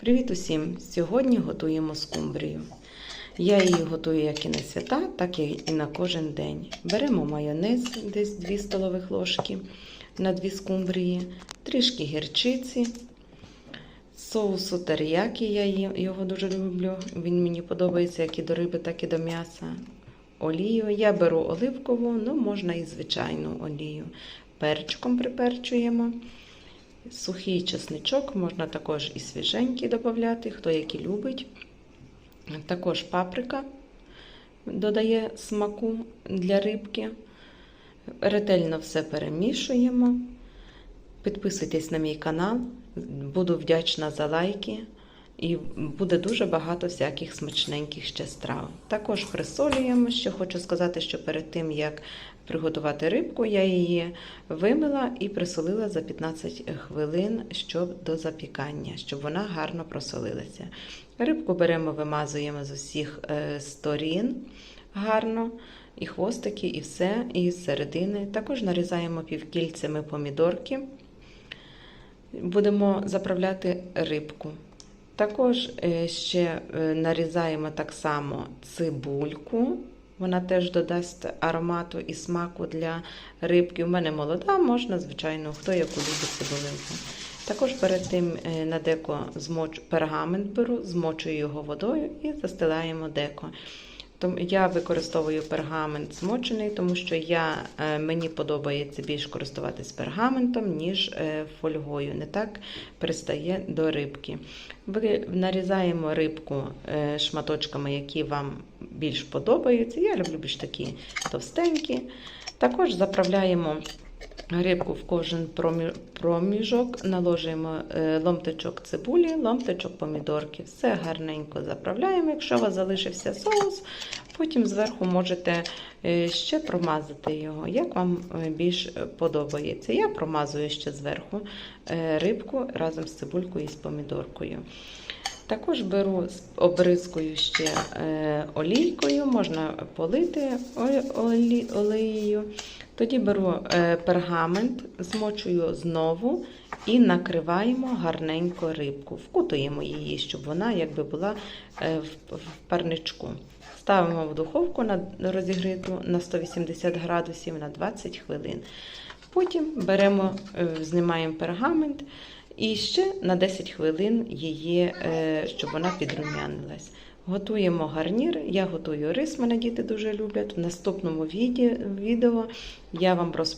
Привіт усім! Сьогодні готуємо скумбрію. Я її готую як і на свята, так і на кожен день. Беремо майонез, десь 2 столових ложки на 2 скумбрії, трішки гірчиці, соусу теріякі, я його дуже люблю. Він мені подобається як і до риби, так і до м'яса. Олію. Я беру оливкову, ну можна і звичайну олію. Перчиком приперчуємо. Сухий чесничок, можна також і свіженький додати, хто який любить. Також паприка додає смаку для рибки. Ретельно все перемішуємо. Підписуйтесь на мій канал, буду вдячна за лайки. І буде дуже багато всяких смачненьких ще страв. Також присолюємо, що хочу сказати, що перед тим, як приготувати рибку, я її вимила і присолила за 15 хвилин щоб до запікання, щоб вона гарно просолилася. Рибку беремо, вимазуємо з усіх е, сторін гарно, і хвостики, і все, і з середини. Також нарізаємо півкільцями помідорки. Будемо заправляти рибку. Також е, ще е, нарізаємо так само цибульку. Вона теж додасть аромату і смаку для рибки. У мене молода, можна, звичайно, хто яку любить цибулинку. Також перед тим е, на деко змоч... пергамент беру, змочую його водою і застилаємо деко. Тому я використовую пергамент змочений, тому що я, е, мені подобається більш користуватись пергаментом, ніж е, фольгою. Не так пристає до рибки. Ви нарізаємо рибку е, шматочками, які вам більш подобаються. Я люблю більш такі товстенькі. Також заправляємо рибку в кожен проміжок, наложуємо е, ломтичок цибулі, ломтичок помідорки. Все гарненько заправляємо. Якщо у вас залишився соус, потім зверху можете е, ще промазати його, як вам е, більш подобається. Я промазую ще зверху рибку разом з цибулькою і з помідоркою. Також беру, обризкую ще олійкою, можна полити олією. Тоді беру е, пергамент, змочую знову і накриваємо гарненько рибку. Вкутуємо її, щоб вона якби була е, в, парничку. Ставимо в духовку на розігріту на 180 градусів на 20 хвилин. Потім беремо, е, знімаємо пергамент і ще на 10 хвилин її, щоб вона підрумянилась. Готуємо гарнір. Я готую рис, мене діти дуже люблять. В наступному відео я вам розповім.